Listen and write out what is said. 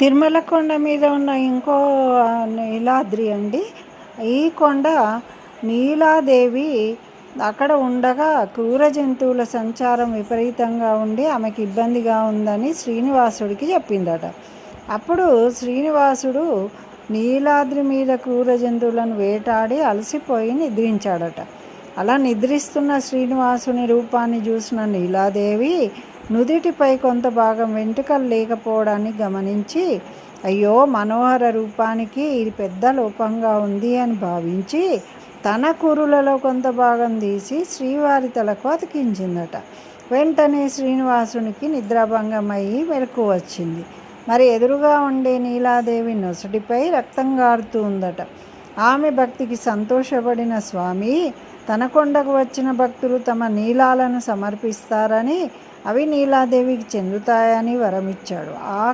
తిరుమల కొండ మీద ఉన్న ఇంకో నీలాద్రి అండి. ఈ కొండ నీలాదేవి అక్కడ ఉండగా క్రూర జంతువుల సంచారం విపరీతంగా ఉండి ఆమెకి ఇబ్బందిగా ఉందని శ్రీనివాసుడికి చెప్పిందట. అప్పుడు శ్రీనివాసుడు నీలాద్రి మీద క్రూర జంతువులను వేటాడి అలసిపోయి నిద్రించాడట. అలా నిద్రిస్తున్న శ్రీనివాసుని రూపాన్ని చూసిన నీలాదేవి నుదిటిపై కొంత భాగం వెంట్రుకలు లేకపోవడాన్ని గమనించి అయ్యో మనోహర రూపానికి ఇది పెద్ద లోపంగా ఉంది అని భావించి తన కూరులలో కొంత భాగం తీసి శ్రీవారి తలకు అతికించిందట. వెంటనే శ్రీనివాసునికి నిద్రాభంగం అయ్యి మెలకు వచ్చింది. మరి ఎదురుగా ఉండే నీలాదేవి నొసటిపై రక్తం గారుతూ ఉందట. ఆమె భక్తికి సంతోషపడిన స్వామి తన కొండకు వచ్చిన భక్తులు తమ నీలాలను సమర్పిస్తారని అవి నీలాదేవికి చెందుతాయని వరమిచ్చాడు. ఆ